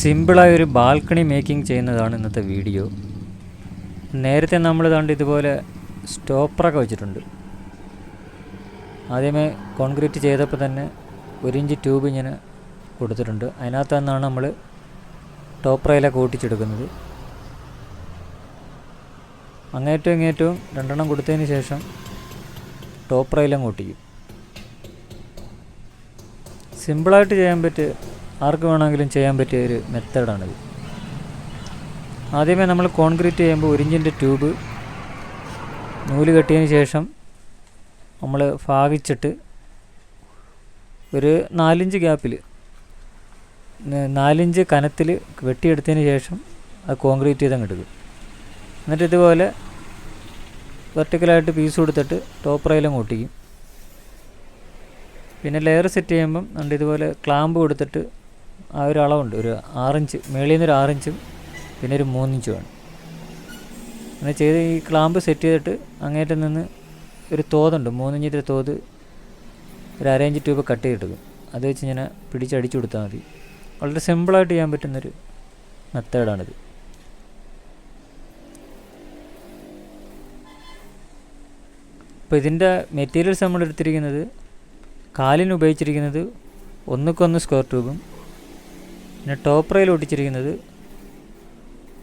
സിമ്പിളായ ഒരു balcony making ചെയ്യുന്നതാണ് ഇന്നത്തെ വീഡിയോ. നേരത്തെ നമ്മൾ കണ്ട് ഇതുപോലെ സ്റ്റോപ്പറൊക്കെ വെച്ചിട്ടുണ്ട്. ആദ്യമേ കോൺക്രീറ്റ് ചെയ്തപ്പോൾ തന്നെ ഒരു ഇഞ്ച് ട്യൂബ് ഇങ്ങനെ കൊടുത്തിട്ടുണ്ട്. അതിനകത്ത് നിന്നാണ് നമ്മൾ ടോപ്പ് റെയിലൊക്കെ ഓട്ടിച്ചെടുക്കുന്നത്. അങ്ങേറ്റവും ഇങ്ങേറ്റവും രണ്ടെണ്ണം കൊടുത്തതിന് ശേഷം ടോപ്പ് കൂട്ടിക്കും സിമ്പിളായിട്ട് ചെയ്യാൻ പറ്റിയ ആർക്ക് വേണമെങ്കിലും ചെയ്യാൻ പറ്റിയ ഒരു മെത്തേഡാണിത്. ആദ്യമേ നമ്മൾ കോൺക്രീറ്റ് ചെയ്യുമ്പോൾ ഒരിഞ്ചിന്റെ ട്യൂബ് നൂൽ കെട്ടിയതിന് ശേഷം നമ്മൾ ഭാഗിച്ചിട്ട് ഒരു നാലിഞ്ച് ഗ്യാപ്പിൽ നാലിഞ്ച് കനത്തിൽ വെട്ടിയെടുത്തതിന് ശേഷം അത് കോൺക്രീറ്റ് ചെയ്ത് അങ്ങ് എന്നിട്ട് ഇതുപോലെ വെർട്ടിക്കലായിട്ട് പീസ് കൊടുത്തിട്ട് ടോപ്പ് റൈലും ഒട്ടിക്കും. പിന്നെ ലെയർ സെറ്റ് ചെയ്യുമ്പം ഉണ്ട് ഇതുപോലെ ക്ലാമ്പ് കൊടുത്തിട്ട് ആ ഒരു അളവുണ്ട്. ഒരു ആറിഞ്ച് മേളിൽ നിന്നൊരു ആറിഞ്ചും പിന്നെ ഒരു മൂന്നിഞ്ചും ആണ്. അങ്ങനെ ചെയ്ത് ഈ ക്ലാമ്പ് സെറ്റ് ചെയ്തിട്ട് അങ്ങേറ്റം നിന്ന് ഒരു തോതുണ്ട് മൂന്നിഞ്ചിന്റെ തോത് ഒരു അരയിഞ്ച് ട്യൂബ് കട്ട് ചെയ്തെടുക്കും അത് വെച്ച് ഇങ്ങനെ പിടിച്ചടിച്ചു കൊടുത്താൽ മതി. വളരെ സിമ്പിളായിട്ട് ചെയ്യാൻ പറ്റുന്നൊരു മെത്തേഡാണിത് അപ്പോൾ ഇതിന്റെ മെറ്റീരിയൽസ് നമ്മൾ എടുത്തിരിക്കുന്നത് കാലിന് ഉപയോഗിച്ചിരിക്കുന്നത് ഒന്നുക്കൊന്ന് സ്ക്വയർ ട്യൂബും പിന്നെ ടോപ്പ് റെയിൽ ഒട്ടിച്ചിരിക്കുന്നത്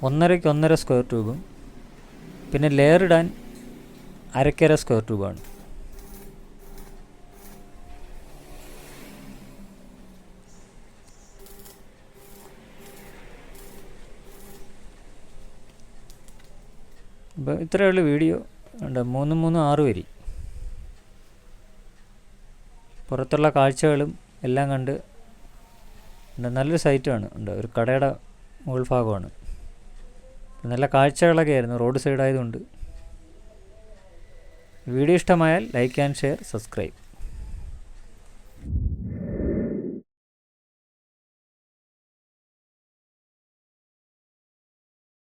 ഒന്നരയ്ക്ക് ഒന്നര സ്ക്വയർ ട്യൂബും പിന്നെ ലെയർ ഇടാൻ അരക്കര സ്ക്വയർ ട്യൂബാണ് അപ്പോൾ ഇത്രയേ ഉള്ളൂ വീഡിയോ. ഉണ്ട് മൂന്ന് മൂന്ന് ആറ് വരി. പുറത്തുള്ള കാഴ്ചകളും എല്ലാം കണ്ട് നല്ലൊരു സൈറ്റാണ് ഉണ്ട്. ഒരു കടയുടെ മുകൾ ഭാഗമാണ്. നല്ല കാഴ്ചകളൊക്കെ ആയിരുന്നു. റോഡ് സൈഡ് ആയതുകൊണ്ട്. വീഡിയോ ഇഷ്ടമായാൽ ലൈക്ക് ആൻഡ് ഷെയർ സബ്സ്ക്രൈബ്